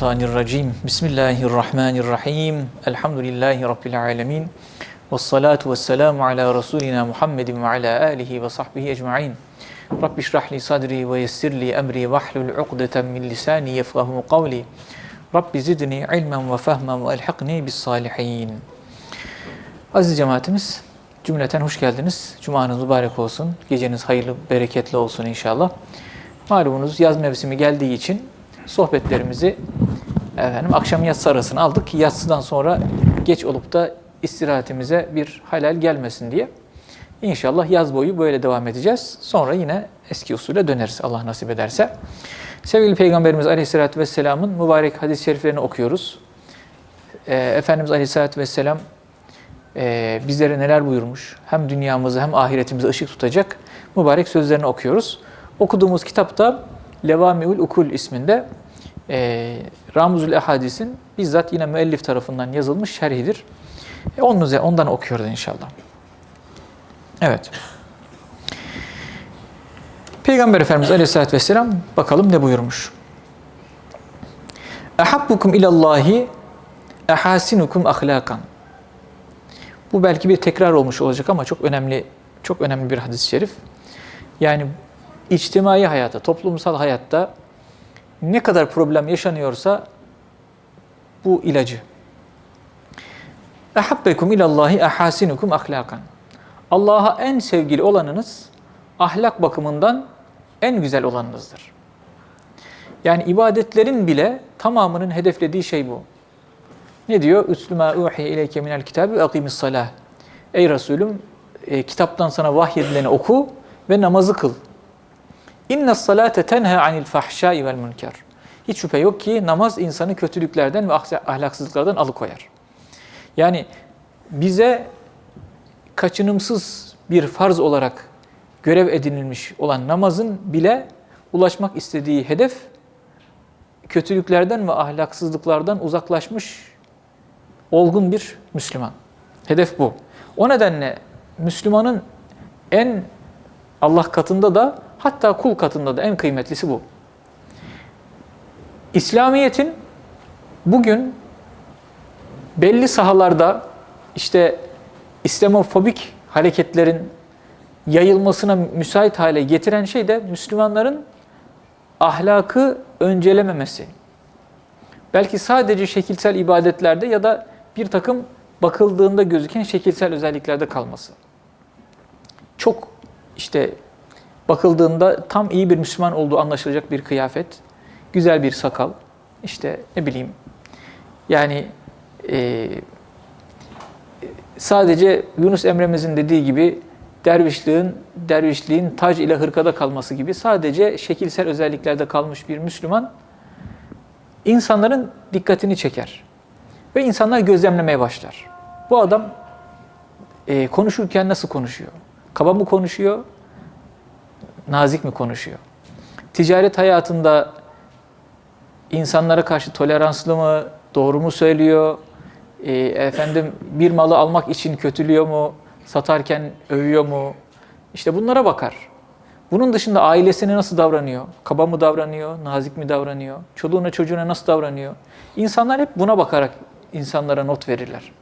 Euzubillahimineşşeytanirracim. Bismillahirrahmanirrahim. Elhamdülillahi Rabbil alemin. Ve salatu ve selamu ala Resulina Muhammedin ve ala alihi ve sahbihi ecma'in. Rabbi şrahli sadri ve yessirli emri ve ahlul uqdeten min lisani yefkahu kavli. Rabbi zidni ilmen ve fehmen ve elhaqni bis salihin. Aziz cemaatimiz, cümleten hoş geldiniz. Cumanız mübarek olsun. Geceniz hayırlı, bereketli olsun inşallah. Malumunuz yaz mevsimi geldiği için sohbetlerimizi efendim akşam yatsı arasına aldık. Yatsıdan sonra geç olup da istirahatimize bir halal gelmesin diye. İnşallah yaz boyu böyle devam edeceğiz. Sonra yine eski usule döneriz Allah nasip ederse. Sevgili Peygamberimiz Aleyhisselatü Vesselam'ın mübarek hadis-i şeriflerini okuyoruz. Ee, Efendimiz Aleyhisselatü Vesselam e, bizlere neler buyurmuş, hem dünyamızı hem ahiretimizi ışık tutacak mübarek sözlerini okuyoruz. Okuduğumuz kitapta Levamiül Ukul isminde e, Ramuzül Ehadis'in bizzat yine müellif tarafından yazılmış şerhidir. E, onun ondan okuyoruz inşallah. Evet. Peygamber Efendimiz Aleyhisselatü Vesselam bakalım ne buyurmuş. Ehabbukum ilallahi ehasinukum ahlakan. Bu belki bir tekrar olmuş olacak ama çok önemli çok önemli bir hadis-i şerif. Yani içtimai hayatta, toplumsal hayatta ne kadar problem yaşanıyorsa bu ilacı. Ehabbekum ilallahi ahasinukum ahlakan. Allah'a en sevgili olanınız ahlak bakımından en güzel olanınızdır. Yani ibadetlerin bile tamamının hedeflediği şey bu. Ne diyor? Üslüma uhiye ileyke minel kitabı akimis salah. Ey Resulüm, e, kitaptan sana vahyedileni oku ve namazı kıl. İnne salate tenha anil fahşai vel münker. Hiç şüphe yok ki namaz insanı kötülüklerden ve ahlaksızlıklardan alıkoyar. Yani bize kaçınımsız bir farz olarak görev edinilmiş olan namazın bile ulaşmak istediği hedef kötülüklerden ve ahlaksızlıklardan uzaklaşmış olgun bir Müslüman. Hedef bu. O nedenle Müslümanın en Allah katında da hatta kul katında da en kıymetlisi bu. İslamiyet'in bugün belli sahalarda işte İslamofobik hareketlerin yayılmasına müsait hale getiren şey de Müslümanların ahlakı öncelememesi. Belki sadece şekilsel ibadetlerde ya da bir takım bakıldığında gözüken şekilsel özelliklerde kalması. Çok işte bakıldığında tam iyi bir Müslüman olduğu anlaşılacak bir kıyafet, güzel bir sakal, işte ne bileyim yani e, sadece Yunus Emre'mizin dediği gibi dervişliğin, dervişliğin tac ile hırkada kalması gibi sadece şekilsel özelliklerde kalmış bir Müslüman insanların dikkatini çeker. Ve insanlar gözlemlemeye başlar. Bu adam e, konuşurken nasıl konuşuyor? Kaba mı konuşuyor? Nazik mi konuşuyor? Ticaret hayatında insanlara karşı toleranslı mı? Doğru mu söylüyor? E, efendim bir malı almak için kötülüyor mu? Satarken övüyor mu? İşte bunlara bakar. Bunun dışında ailesine nasıl davranıyor? Kaba mı davranıyor? Nazik mi davranıyor? Çoluğuna çocuğuna nasıl davranıyor? İnsanlar hep buna bakarak insanlara not verirler.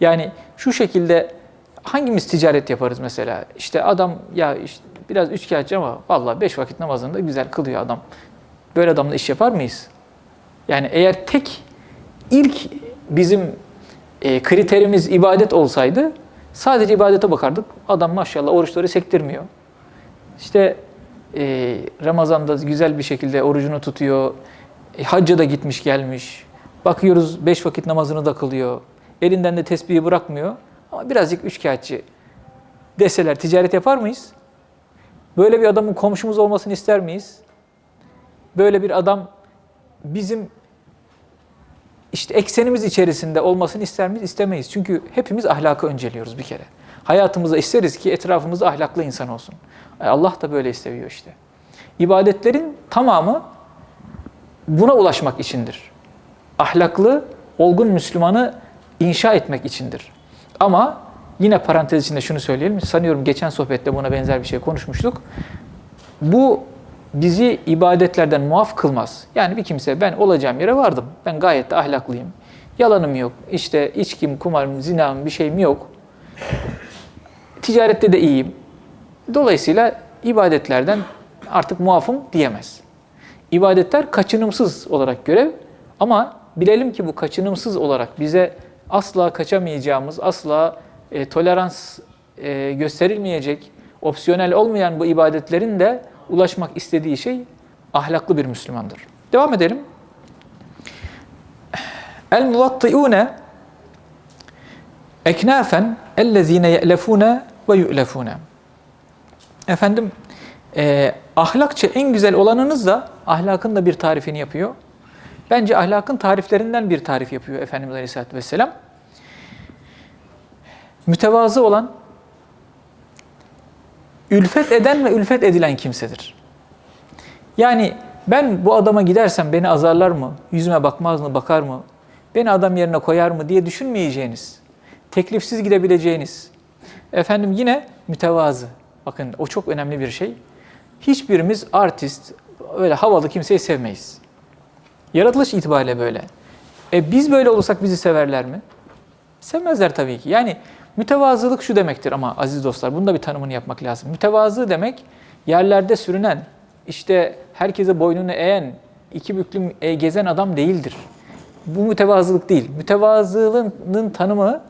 Yani şu şekilde hangimiz ticaret yaparız mesela? İşte adam ya işte biraz üçkağıtçı ama vallahi beş vakit namazını da güzel kılıyor adam. Böyle adamla iş yapar mıyız? Yani eğer tek ilk bizim e, kriterimiz ibadet olsaydı sadece ibadete bakardık. Adam maşallah oruçları sektirmiyor. İşte e, Ramazan'da güzel bir şekilde orucunu tutuyor. E, hacca da gitmiş gelmiş. Bakıyoruz beş vakit namazını da kılıyor. Elinden de tesbihi bırakmıyor. Ama birazcık üçkağıtçı deseler ticaret yapar mıyız? Böyle bir adamın komşumuz olmasını ister miyiz? Böyle bir adam bizim işte eksenimiz içerisinde olmasını ister miyiz? İstemeyiz. Çünkü hepimiz ahlakı önceliyoruz bir kere. Hayatımızda isteriz ki etrafımızda ahlaklı insan olsun. Allah da böyle seviyor işte. İbadetlerin tamamı buna ulaşmak içindir. Ahlaklı, olgun Müslümanı inşa etmek içindir. Ama yine parantez içinde şunu söyleyelim. Sanıyorum geçen sohbette buna benzer bir şey konuşmuştuk. Bu bizi ibadetlerden muaf kılmaz. Yani bir kimse ben olacağım yere vardım. Ben gayet de ahlaklıyım. Yalanım yok. İşte içkim, kumarım, zinam bir şeyim yok. Ticarette de iyiyim. Dolayısıyla ibadetlerden artık muafım diyemez. İbadetler kaçınımsız olarak görev ama bilelim ki bu kaçınımsız olarak bize asla kaçamayacağımız, asla e, tolerans e, gösterilmeyecek, opsiyonel olmayan bu ibadetlerin de ulaşmak istediği şey ahlaklı bir Müslümandır. Devam edelim. El muvatti'une eknafen ellezine ye'lefune ve yu'lefune. Efendim e, ahlakça en güzel olanınız da ahlakın da bir tarifini yapıyor. Bence ahlakın tariflerinden bir tarif yapıyor Efendimiz Aleyhisselatü Vesselam. Mütevazı olan, ülfet eden ve ülfet edilen kimsedir. Yani ben bu adama gidersem beni azarlar mı, yüzüme bakmaz mı, bakar mı, beni adam yerine koyar mı diye düşünmeyeceğiniz, teklifsiz gidebileceğiniz, efendim yine mütevazı. Bakın o çok önemli bir şey. Hiçbirimiz artist, öyle havalı kimseyi sevmeyiz. Yaratılış itibariyle böyle. E biz böyle olursak bizi severler mi? Sevmezler tabii ki. Yani mütevazılık şu demektir ama aziz dostlar, bunun bir tanımını yapmak lazım. Mütevazı demek yerlerde sürünen, işte herkese boynunu eğen, iki büklüm e, gezen adam değildir. Bu mütevazılık değil. Mütevazılığın tanımı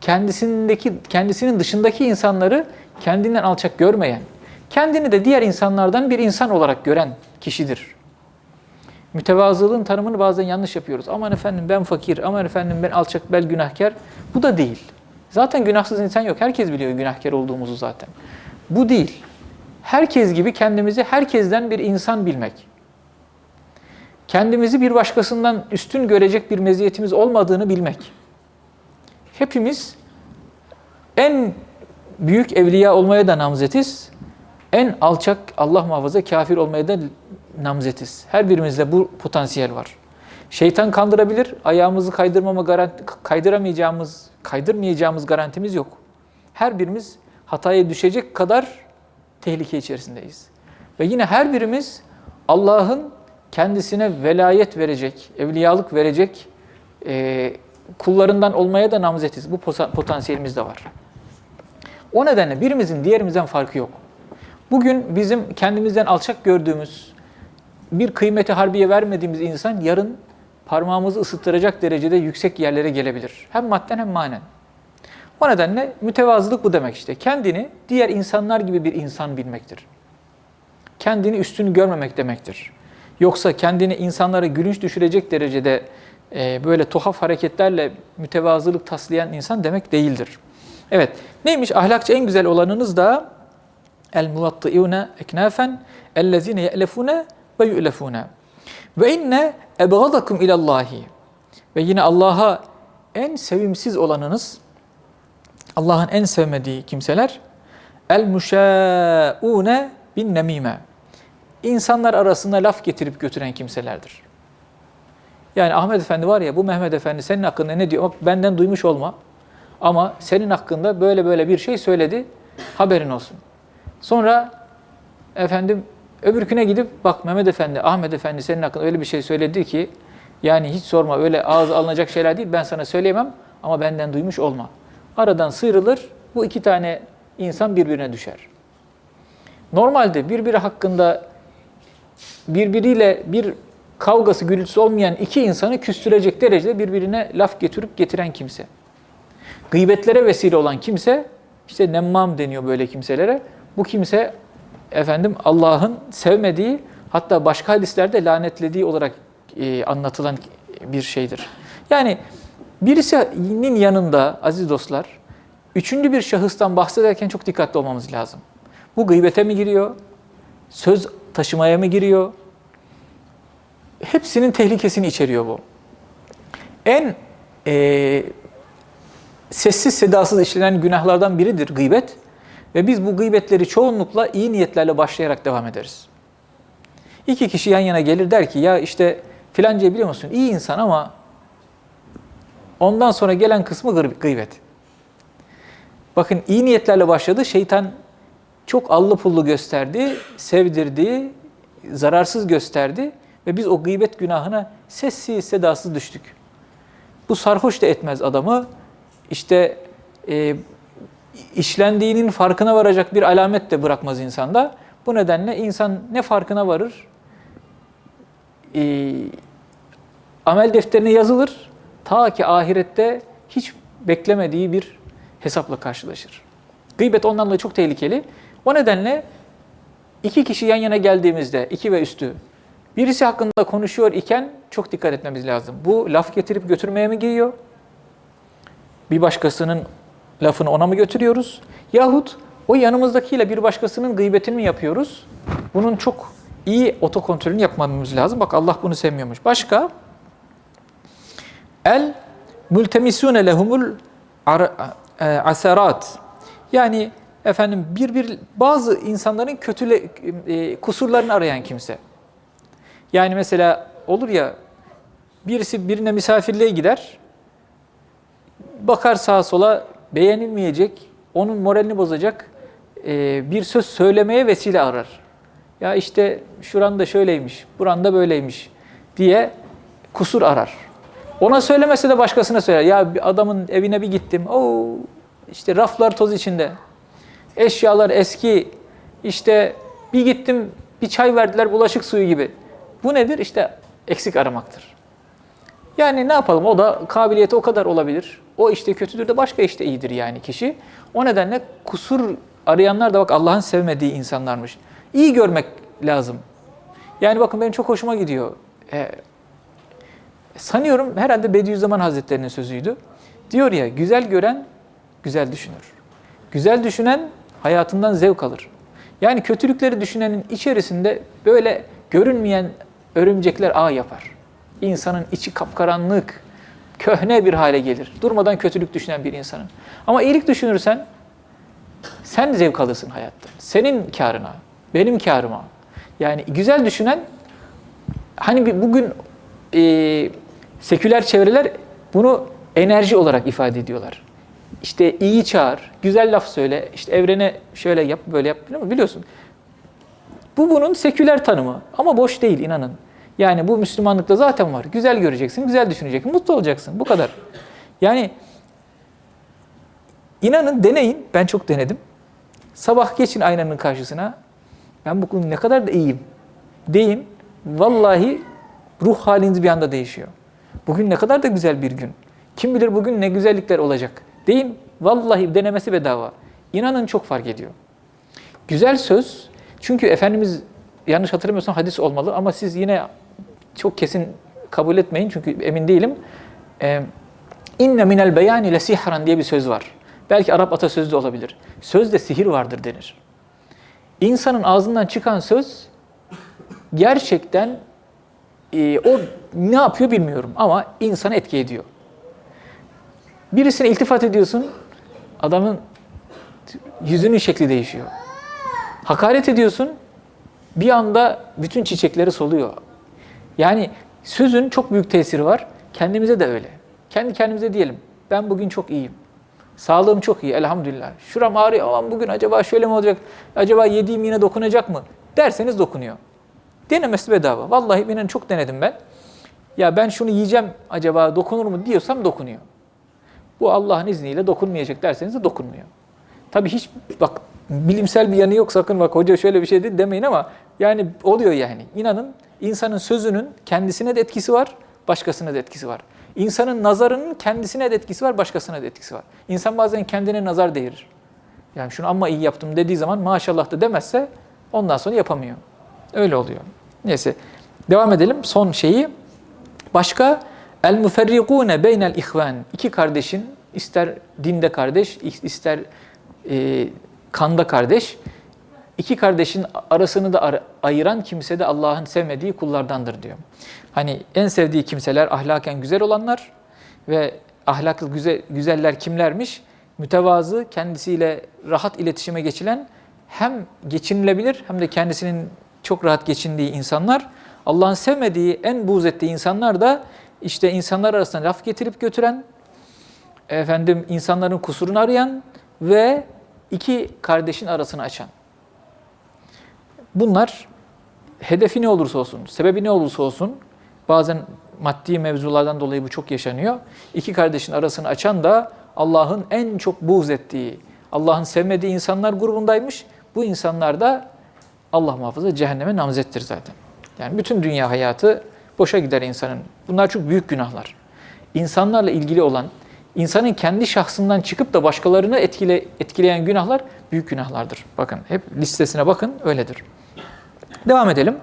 kendisindeki kendisinin dışındaki insanları kendinden alçak görmeyen, kendini de diğer insanlardan bir insan olarak gören kişidir. Mütevazılığın tanımını bazen yanlış yapıyoruz. Aman efendim ben fakir, aman efendim ben alçak bel günahkar. Bu da değil. Zaten günahsız insan yok. Herkes biliyor günahkar olduğumuzu zaten. Bu değil. Herkes gibi kendimizi herkesten bir insan bilmek. Kendimizi bir başkasından üstün görecek bir meziyetimiz olmadığını bilmek. Hepimiz en büyük evliya olmaya da namzetiz. En alçak Allah muhafaza kafir olmaya da namzetiz. Her birimizde bu potansiyel var. Şeytan kandırabilir, ayağımızı kaydırmama garanti, kaydıramayacağımız, kaydırmayacağımız garantimiz yok. Her birimiz hataya düşecek kadar tehlike içerisindeyiz. Ve yine her birimiz Allah'ın kendisine velayet verecek, evliyalık verecek e, kullarından olmaya da namzetiz. Bu potansiyelimiz de var. O nedenle birimizin diğerimizden farkı yok. Bugün bizim kendimizden alçak gördüğümüz, bir kıymeti harbiye vermediğimiz insan yarın parmağımızı ısıttıracak derecede yüksek yerlere gelebilir. Hem madden hem manen. O nedenle mütevazılık bu demek işte. Kendini diğer insanlar gibi bir insan bilmektir. Kendini üstün görmemek demektir. Yoksa kendini insanlara gülünç düşürecek derecede e, böyle tuhaf hareketlerle mütevazılık taslayan insan demek değildir. Evet, neymiş? Ahlakça en güzel olanınız da el muvatti'une eknafen ellezine ye'lefune ve yu'lefune. Ve inne ebgadakum ilallahi. Ve yine Allah'a en sevimsiz olanınız, Allah'ın en sevmediği kimseler, el muşâ'ûne bin nemime. İnsanlar arasında laf getirip götüren kimselerdir. Yani Ahmet Efendi var ya, bu Mehmet Efendi senin hakkında ne diyor? Bak benden duymuş olma. Ama senin hakkında böyle böyle bir şey söyledi, haberin olsun. Sonra efendim öbürküne gidip bak Mehmet Efendi, Ahmet Efendi senin hakkında öyle bir şey söyledi ki yani hiç sorma öyle ağız alınacak şeyler değil ben sana söyleyemem ama benden duymuş olma. Aradan sıyrılır bu iki tane insan birbirine düşer. Normalde birbiri hakkında birbiriyle bir kavgası gürültüsü olmayan iki insanı küstürecek derecede birbirine laf getirip getiren kimse. Gıybetlere vesile olan kimse işte nemmam deniyor böyle kimselere. Bu kimse efendim Allah'ın sevmediği hatta başka hadislerde lanetlediği olarak e, anlatılan bir şeydir. Yani birisinin yanında aziz dostlar üçüncü bir şahıstan bahsederken çok dikkatli olmamız lazım. Bu gıybete mi giriyor? Söz taşımaya mı giriyor? Hepsinin tehlikesini içeriyor bu. En e, sessiz sedasız işlenen günahlardan biridir gıybet. Ve biz bu gıybetleri çoğunlukla iyi niyetlerle başlayarak devam ederiz. İki kişi yan yana gelir der ki ya işte filancayı biliyor musun iyi insan ama ondan sonra gelen kısmı gıybet. Bakın iyi niyetlerle başladı şeytan çok allı pullu gösterdi, sevdirdi, zararsız gösterdi ve biz o gıybet günahına sessiz sedasız düştük. Bu sarhoş da etmez adamı. İşte e, işlendiğinin farkına varacak bir alamet de bırakmaz insanda. Bu nedenle insan ne farkına varır? E, amel defterine yazılır. Ta ki ahirette hiç beklemediği bir hesapla karşılaşır. Gıybet ondan dolayı çok tehlikeli. O nedenle iki kişi yan yana geldiğimizde, iki ve üstü, birisi hakkında konuşuyor iken çok dikkat etmemiz lazım. Bu laf getirip götürmeye mi giyiyor? Bir başkasının lafını ona mı götürüyoruz? Yahut o yanımızdakiyle bir başkasının gıybetini mi yapıyoruz? Bunun çok iyi otokontrolünü yapmamız lazım. Bak Allah bunu sevmiyormuş. Başka? El multemisune lehumul e, asarat. Yani efendim bir bir bazı insanların kötüle e, kusurlarını arayan kimse. Yani mesela olur ya birisi birine misafirliğe gider. Bakar sağa sola beğenilmeyecek, onun moralini bozacak e, bir söz söylemeye vesile arar. Ya işte şuranda şöyleymiş, buranda böyleymiş diye kusur arar. Ona söylemese de başkasına söyler. Ya bir adamın evine bir gittim. Oo işte raflar toz içinde. Eşyalar eski. İşte bir gittim bir çay verdiler bulaşık suyu gibi. Bu nedir? İşte eksik aramaktır. Yani ne yapalım? O da kabiliyeti o kadar olabilir. O işte kötüdür de başka işte iyidir yani kişi. O nedenle kusur arayanlar da bak Allah'ın sevmediği insanlarmış. İyi görmek lazım. Yani bakın benim çok hoşuma gidiyor. Ee, sanıyorum herhalde Bediüzzaman Hazretleri'nin sözüydü. Diyor ya güzel gören güzel düşünür. Güzel düşünen hayatından zevk alır. Yani kötülükleri düşünenin içerisinde böyle görünmeyen örümcekler ağ yapar. İnsanın içi kapkaranlık, köhne bir hale gelir. Durmadan kötülük düşünen bir insanın. Ama iyilik düşünürsen sen zevk alırsın hayatta. Senin karına, benim karıma. Yani güzel düşünen hani bugün e, seküler çevreler bunu enerji olarak ifade ediyorlar. İşte iyi çağır, güzel laf söyle, işte evrene şöyle yap, böyle yap? Biliyorsun. Bu bunun seküler tanımı ama boş değil inanın. Yani bu Müslümanlıkta zaten var. Güzel göreceksin, güzel düşüneceksin, mutlu olacaksın. Bu kadar. Yani inanın deneyin. Ben çok denedim. Sabah geçin aynanın karşısına. Ben bugün ne kadar da iyiyim. Deyin. Vallahi ruh haliniz bir anda değişiyor. Bugün ne kadar da güzel bir gün. Kim bilir bugün ne güzellikler olacak. Deyin. Vallahi denemesi bedava. İnanın çok fark ediyor. Güzel söz. Çünkü Efendimiz yanlış hatırlamıyorsam hadis olmalı ama siz yine çok kesin kabul etmeyin çünkü emin değilim. Ee, İnne minel beyani le sihran diye bir söz var. Belki Arap atasözü de olabilir. Sözde sihir vardır denir. İnsanın ağzından çıkan söz gerçekten e, o ne yapıyor bilmiyorum ama insanı etki ediyor. Birisine iltifat ediyorsun, adamın yüzünün şekli değişiyor. Hakaret ediyorsun, bir anda bütün çiçekleri soluyor. Yani sözün çok büyük tesiri var. Kendimize de öyle. Kendi kendimize diyelim. Ben bugün çok iyiyim. Sağlığım çok iyi elhamdülillah. Şuram ağrıyor ama bugün acaba şöyle mi olacak? Acaba yediğim yine dokunacak mı? Derseniz dokunuyor. Denemesi bedava. Vallahi inan çok denedim ben. Ya ben şunu yiyeceğim acaba dokunur mu diyorsam dokunuyor. Bu Allah'ın izniyle dokunmayacak derseniz de dokunmuyor. Tabii hiç bak bilimsel bir yanı yok sakın bak hoca şöyle bir şey dedi demeyin ama yani oluyor yani. İnanın insanın sözünün kendisine de etkisi var, başkasına da etkisi var. İnsanın nazarının kendisine de etkisi var, başkasına da etkisi var. İnsan bazen kendine nazar değirir. Yani şunu amma iyi yaptım dediği zaman maşallah da demezse ondan sonra yapamıyor. Öyle oluyor. Neyse devam edelim. Son şeyi başka el muferrikune beynel ihvan. İki kardeşin ister dinde kardeş, ister e, kanda kardeş. İki kardeşin arasını da ayıran kimse de Allah'ın sevmediği kullardandır diyor. Hani en sevdiği kimseler ahlaken güzel olanlar ve ahlaklı güzel, güzeller kimlermiş? Mütevazı, kendisiyle rahat iletişime geçilen hem geçinilebilir hem de kendisinin çok rahat geçindiği insanlar. Allah'ın sevmediği, en buğz ettiği insanlar da işte insanlar arasında laf getirip götüren, efendim insanların kusurunu arayan ve iki kardeşin arasını açan. Bunlar hedefi ne olursa olsun, sebebi ne olursa olsun bazen maddi mevzulardan dolayı bu çok yaşanıyor. İki kardeşin arasını açan da Allah'ın en çok buğz ettiği, Allah'ın sevmediği insanlar grubundaymış. Bu insanlar da Allah muhafaza cehenneme namzettir zaten. Yani bütün dünya hayatı boşa gider insanın. Bunlar çok büyük günahlar. İnsanlarla ilgili olan, insanın kendi şahsından çıkıp da başkalarını etkile, etkileyen günahlar büyük günahlardır. Bakın hep listesine bakın öyledir. Devam edelim.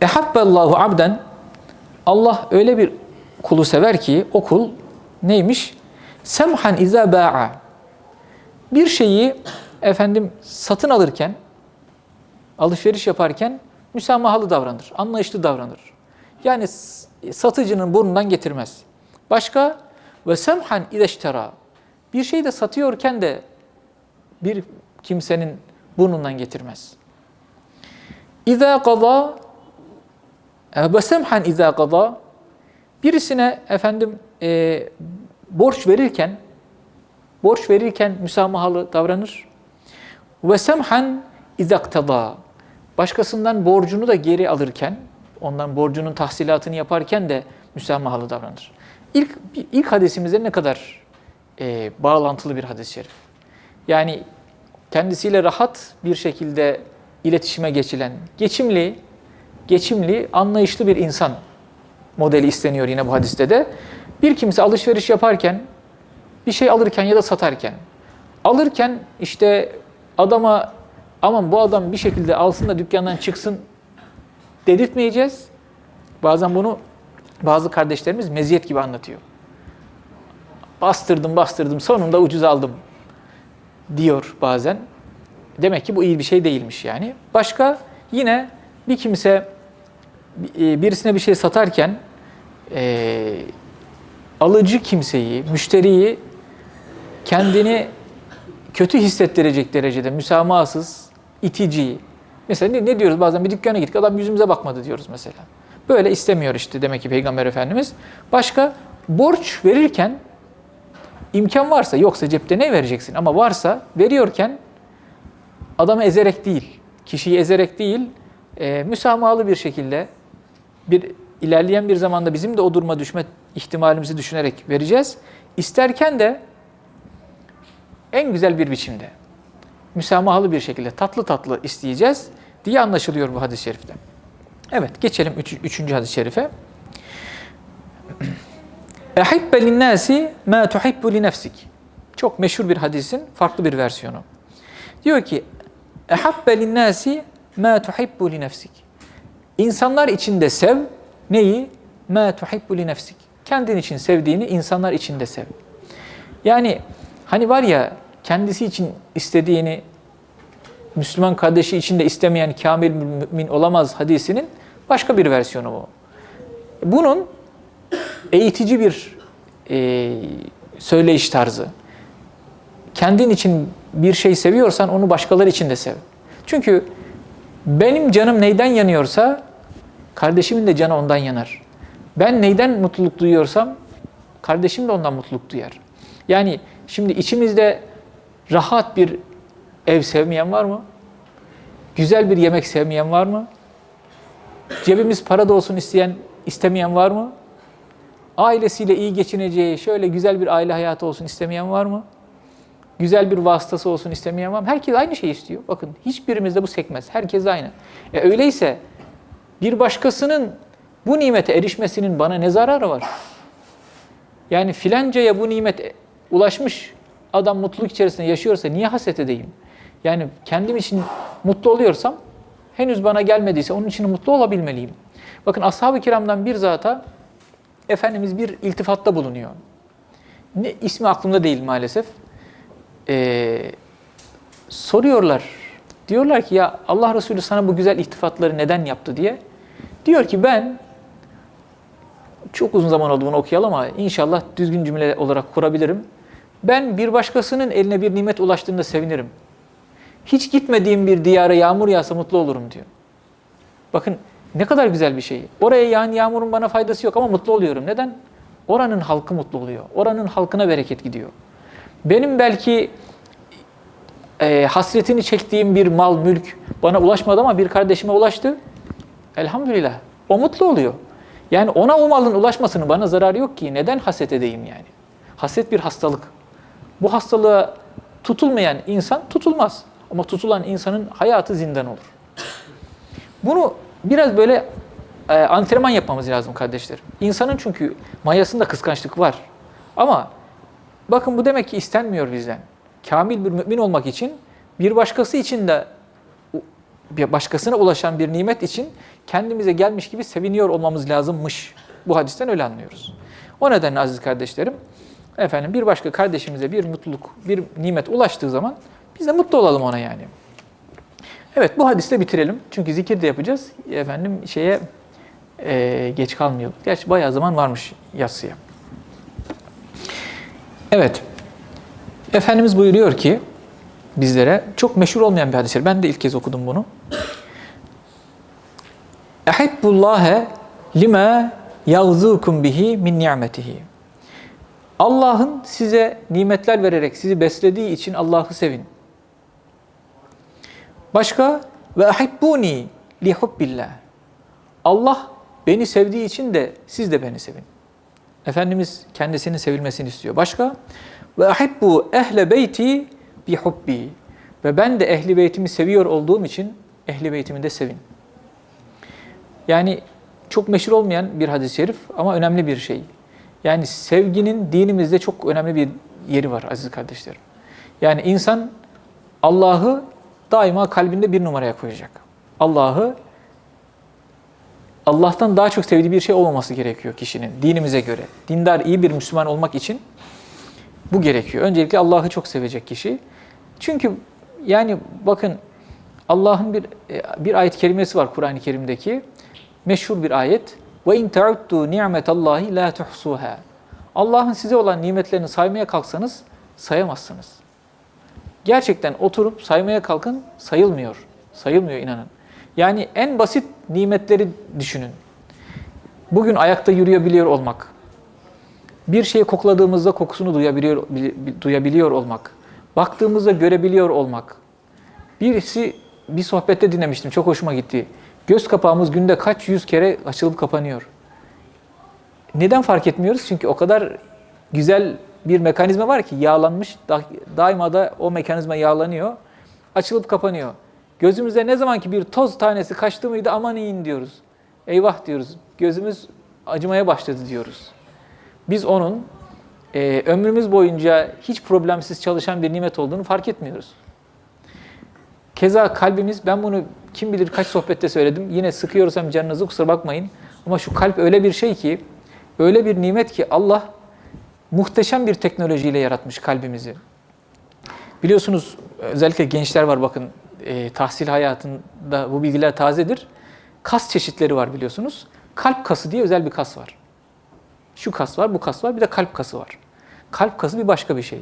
Ehabballahu abden Allah öyle bir kulu sever ki o kul neymiş? Semhan iza ba'a. Bir şeyi efendim satın alırken, alışveriş yaparken müsamahalı davranır, anlayışlı davranır. Yani satıcının burnundan getirmez. Başka ve semhan izeştera. Bir şeyi de satıyorken de bir kimsenin burnundan getirmez. İza qada ve semhan iza qada birisine efendim e, borç verirken borç verirken müsamahalı davranır. Ve semhan izaktada. Başkasından borcunu da geri alırken, ondan borcunun tahsilatını yaparken de müsamahalı davranır. İlk, ilk hadisimizde ne kadar e, bağlantılı bir hadis-i şerif. Yani kendisiyle rahat bir şekilde iletişime geçilen, geçimli, geçimli, anlayışlı bir insan modeli isteniyor yine bu hadiste de. Bir kimse alışveriş yaparken, bir şey alırken ya da satarken, alırken işte adama aman bu adam bir şekilde alsın da dükkandan çıksın dedirtmeyeceğiz. Bazen bunu bazı kardeşlerimiz meziyet gibi anlatıyor. Bastırdım bastırdım sonunda ucuz aldım diyor bazen. Demek ki bu iyi bir şey değilmiş yani. Başka yine bir kimse e, birisine bir şey satarken e, alıcı kimseyi, müşteriyi kendini kötü hissettirecek derecede müsamahasız, itici. Mesela ne, ne diyoruz bazen bir dükkana gittik adam yüzümüze bakmadı diyoruz mesela. Böyle istemiyor işte demek ki Peygamber Efendimiz. Başka borç verirken imkan varsa yoksa cepte ne vereceksin ama varsa veriyorken adamı ezerek değil, kişiyi ezerek değil, e, müsamahalı bir şekilde bir ilerleyen bir zamanda bizim de o duruma düşme ihtimalimizi düşünerek vereceğiz. İsterken de en güzel bir biçimde, müsamahalı bir şekilde tatlı tatlı isteyeceğiz diye anlaşılıyor bu hadis-i şerifte. Evet, geçelim üç, üçüncü hadis-i şerife. Ehibbe linnâsi mâ tuhibbu li nefsik. Çok meşhur bir hadisin farklı bir versiyonu. Diyor ki, Ehabbe linnâsi mâ tuhibbu li nefsik. İnsanlar içinde sev, neyi? Mâ tuhibbu li nefsik. Kendin için sevdiğini insanlar için de sev. Yani hani var ya kendisi için istediğini Müslüman kardeşi için de istemeyen kamil mümin olamaz hadisinin başka bir versiyonu bu. Bunun eğitici bir e, söyleyiş tarzı. Kendin için bir şey seviyorsan onu başkaları için de sev. Çünkü benim canım neyden yanıyorsa kardeşimin de canı ondan yanar. Ben neyden mutluluk duyuyorsam kardeşim de ondan mutluluk duyar. Yani şimdi içimizde rahat bir ev sevmeyen var mı? Güzel bir yemek sevmeyen var mı? Cebimiz para da olsun isteyen, istemeyen var mı? Ailesiyle iyi geçineceği, şöyle güzel bir aile hayatı olsun istemeyen var mı? Güzel bir vasıtası olsun istemeyen var mı? Herkes aynı şeyi istiyor. Bakın hiçbirimizde bu sekmez. Herkes aynı. E öyleyse bir başkasının bu nimete erişmesinin bana ne zararı var? Yani filancaya bu nimet ulaşmış, adam mutluluk içerisinde yaşıyorsa niye haset edeyim? Yani kendim için mutlu oluyorsam henüz bana gelmediyse onun için mutlu olabilmeliyim. Bakın ashab-ı kiramdan bir zata Efendimiz bir iltifatta bulunuyor. Ne, ismi aklımda değil maalesef. Ee, soruyorlar. Diyorlar ki ya Allah Resulü sana bu güzel iltifatları neden yaptı diye. Diyor ki ben çok uzun zaman oldu bunu okuyalım ama inşallah düzgün cümle olarak kurabilirim. Ben bir başkasının eline bir nimet ulaştığında sevinirim. Hiç gitmediğim bir diyara yağmur yağsa mutlu olurum diyor. Bakın ne kadar güzel bir şey. Oraya yağan yağmurun bana faydası yok ama mutlu oluyorum. Neden? Oranın halkı mutlu oluyor. Oranın halkına bereket gidiyor. Benim belki e, hasretini çektiğim bir mal, mülk bana ulaşmadı ama bir kardeşime ulaştı. Elhamdülillah. O mutlu oluyor. Yani ona o malın ulaşmasının bana zararı yok ki. Neden haset edeyim yani? Haset bir hastalık. Bu hastalığa tutulmayan insan tutulmaz. Ama tutulan insanın hayatı zindan olur. Bunu biraz böyle e, antrenman yapmamız lazım kardeşler. İnsanın çünkü mayasında kıskançlık var. Ama bakın bu demek ki istenmiyor bizden. Kamil bir mümin olmak için bir başkası için de bir başkasına ulaşan bir nimet için kendimize gelmiş gibi seviniyor olmamız lazımmış. Bu hadisten öyle anlıyoruz. O nedenle aziz kardeşlerim, efendim bir başka kardeşimize bir mutluluk, bir nimet ulaştığı zaman biz de mutlu olalım ona yani. Evet bu hadiste bitirelim. Çünkü zikir de yapacağız. Efendim şeye e, geç kalmayalım. Gerçi bayağı zaman varmış yatsıya. Evet. Efendimiz buyuruyor ki bizlere çok meşhur olmayan bir hadis. Ben de ilk kez okudum bunu. Ehibbullâhe lima yağzukum bihi min ni'metihi. Allah'ın size nimetler vererek sizi beslediği için Allah'ı sevin. Başka ve ahibbuni li hubbillah. Allah beni sevdiği için de siz de beni sevin. Efendimiz kendisinin sevilmesini istiyor. Başka ve ahibbu ehle beyti bi hubbi. Ve ben de ehli beytimi seviyor olduğum için ehli beytimi de sevin. Yani çok meşhur olmayan bir hadis-i şerif ama önemli bir şey. Yani sevginin dinimizde çok önemli bir yeri var aziz kardeşlerim. Yani insan Allah'ı daima kalbinde bir numaraya koyacak. Allah'ı Allah'tan daha çok sevdiği bir şey olmaması gerekiyor kişinin dinimize göre. Dindar iyi bir Müslüman olmak için bu gerekiyor. Öncelikle Allah'ı çok sevecek kişi. Çünkü yani bakın Allah'ın bir bir ayet kelimesi var Kur'an-ı Kerim'deki. Meşhur bir ayet. Ve in ta'uddu ni'metallahi la tuhsuha. Allah'ın size olan nimetlerini saymaya kalksanız sayamazsınız. Gerçekten oturup saymaya kalkın sayılmıyor. Sayılmıyor inanın. Yani en basit nimetleri düşünün. Bugün ayakta yürüyebiliyor olmak. Bir şeyi kokladığımızda kokusunu duyabiliyor, duyabiliyor olmak. Baktığımızda görebiliyor olmak. Birisi bir sohbette dinlemiştim. Çok hoşuma gitti. Göz kapağımız günde kaç yüz kere açılıp kapanıyor. Neden fark etmiyoruz? Çünkü o kadar güzel bir mekanizma var ki yağlanmış. Daima da o mekanizma yağlanıyor. Açılıp kapanıyor. Gözümüzde ne zaman ki bir toz tanesi kaçtı mıydı aman in diyoruz. Eyvah diyoruz. Gözümüz acımaya başladı diyoruz. Biz onun e, ömrümüz boyunca hiç problemsiz çalışan bir nimet olduğunu fark etmiyoruz. Keza kalbimiz, ben bunu kim bilir kaç sohbette söyledim. Yine sıkıyorsam canınızı kusura bakmayın. Ama şu kalp öyle bir şey ki, öyle bir nimet ki Allah muhteşem bir teknolojiyle yaratmış kalbimizi. Biliyorsunuz özellikle gençler var bakın e, tahsil hayatında bu bilgiler tazedir. Kas çeşitleri var biliyorsunuz. Kalp kası diye özel bir kas var. Şu kas var, bu kas var, bir de kalp kası var. Kalp kası bir başka bir şey.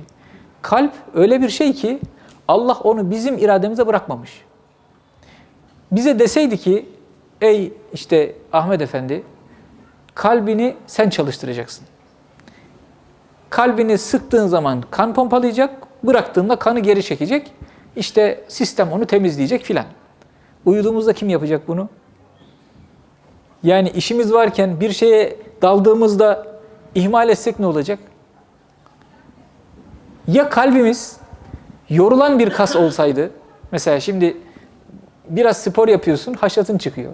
Kalp öyle bir şey ki Allah onu bizim irademize bırakmamış. Bize deseydi ki ey işte Ahmet Efendi kalbini sen çalıştıracaksın. Kalbini sıktığın zaman kan pompalayacak, bıraktığında kanı geri çekecek. İşte sistem onu temizleyecek filan. Uyuduğumuzda kim yapacak bunu? Yani işimiz varken bir şeye daldığımızda ihmal etsek ne olacak? Ya kalbimiz yorulan bir kas olsaydı, mesela şimdi biraz spor yapıyorsun, haşatın çıkıyor.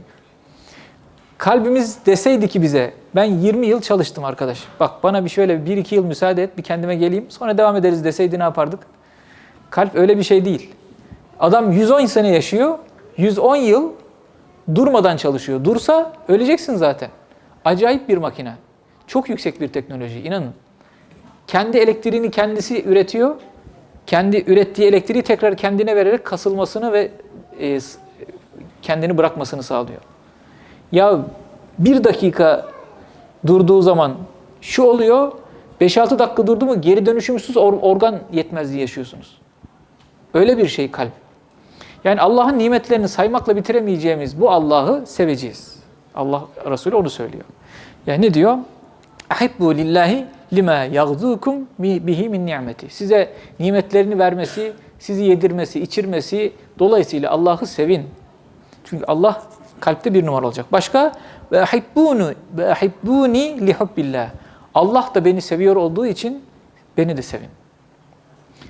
Kalbimiz deseydi ki bize, ben 20 yıl çalıştım arkadaş. Bak bana bir şöyle 1-2 yıl müsaade et, bir kendime geleyim, sonra devam ederiz deseydi ne yapardık? Kalp öyle bir şey değil. Adam 110 sene yaşıyor, 110 yıl durmadan çalışıyor. Dursa öleceksin zaten. Acayip bir makine. Çok yüksek bir teknoloji, inanın. Kendi elektriğini kendisi üretiyor. Kendi ürettiği elektriği tekrar kendine vererek kasılmasını ve e, kendini bırakmasını sağlıyor. Ya bir dakika durduğu zaman şu oluyor, 5-6 dakika durdu mu geri dönüşümsüz organ yetmezliği yaşıyorsunuz. Öyle bir şey kalp. Yani Allah'ın nimetlerini saymakla bitiremeyeceğimiz bu Allah'ı seveceğiz. Allah Resulü onu söylüyor. Yani ne diyor? ahibbu lillahi lima yagzukum bihi min nimeti. Size nimetlerini vermesi, sizi yedirmesi, içirmesi dolayısıyla Allah'ı sevin. Çünkü Allah kalpte bir numara olacak. Başka ve ahibbunu ve ahibbuni li hubbillah. Allah da beni seviyor olduğu için beni de sevin.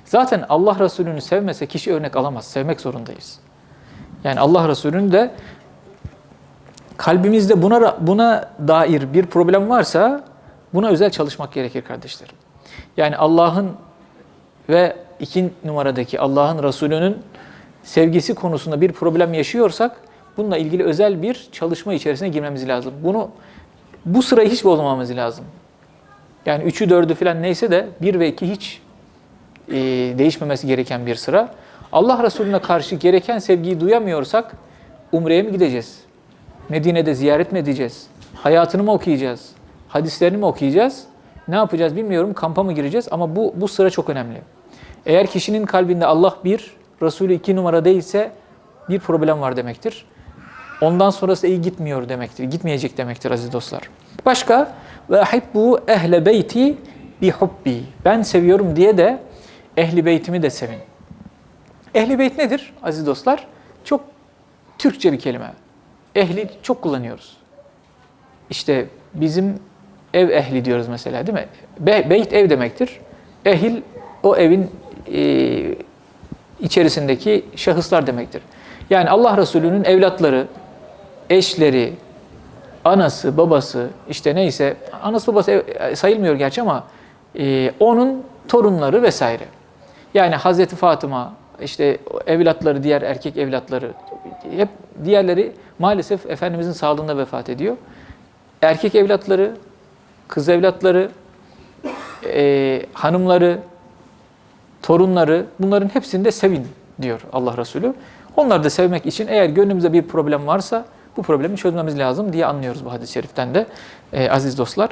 Zaten Allah Resulü'nü sevmese kişi örnek alamaz. Sevmek zorundayız. Yani Allah Resulü'nü de kalbimizde buna buna dair bir problem varsa buna özel çalışmak gerekir kardeşlerim. Yani Allah'ın ve iki numaradaki Allah'ın Resulü'nün sevgisi konusunda bir problem yaşıyorsak bununla ilgili özel bir çalışma içerisine girmemiz lazım. Bunu bu sırayı hiç bozmamamız lazım. Yani üçü dördü falan neyse de bir ve iki hiç e, değişmemesi gereken bir sıra. Allah Resulüne karşı gereken sevgiyi duyamıyorsak Umre'ye mi gideceğiz? Medine'de ziyaret mi edeceğiz? Hayatını mı okuyacağız? Hadislerini mi okuyacağız? Ne yapacağız bilmiyorum. Kampa mı gireceğiz? Ama bu, bu sıra çok önemli. Eğer kişinin kalbinde Allah bir, Resulü iki numara değilse bir problem var demektir. Ondan sonrası iyi gitmiyor demektir. Gitmeyecek demektir aziz dostlar. Başka ve ahibbu ehle beyti bi hubbi. Ben seviyorum diye de ehli beytimi de sevin. Ehli beyt nedir aziz dostlar? Çok Türkçe bir kelime. Ehli çok kullanıyoruz. İşte bizim ev ehli diyoruz mesela değil mi? Be, beyt ev demektir. Ehil o evin e, içerisindeki şahıslar demektir. Yani Allah Resulü'nün evlatları, eşleri, anası, babası, işte neyse, anası babası sayılmıyor gerçi ama e, onun torunları vesaire. Yani Hazreti Fatıma, işte evlatları, diğer erkek evlatları, hep diğerleri maalesef Efendimizin sağlığında vefat ediyor. Erkek evlatları, kız evlatları, e, hanımları, torunları bunların hepsini de sevin diyor Allah Resulü. Onları da sevmek için eğer gönlümüzde bir problem varsa bu problemi çözmemiz lazım diye anlıyoruz bu hadis-i şeriften de e, aziz dostlar.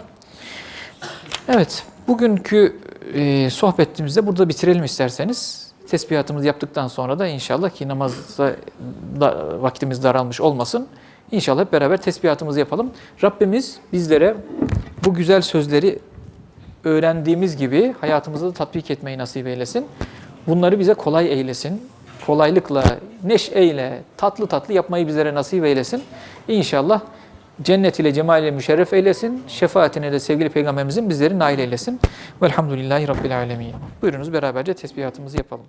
Evet, bugünkü e, sohbetimizde burada bitirelim isterseniz. Tesbihatımızı yaptıktan sonra da inşallah ki namazda da, vaktimiz daralmış olmasın. İnşallah hep beraber tesbihatımızı yapalım. Rabbimiz bizlere bu güzel sözleri öğrendiğimiz gibi hayatımızda da tatbik etmeyi nasip eylesin. Bunları bize kolay eylesin. Kolaylıkla, neşeyle, tatlı tatlı yapmayı bizlere nasip eylesin. İnşallah cennet ile cemal ile müşerref eylesin. Şefaatine de sevgili peygamberimizin bizleri nail eylesin. Velhamdülillahi Rabbil alemin. Buyurunuz beraberce tesbihatımızı yapalım.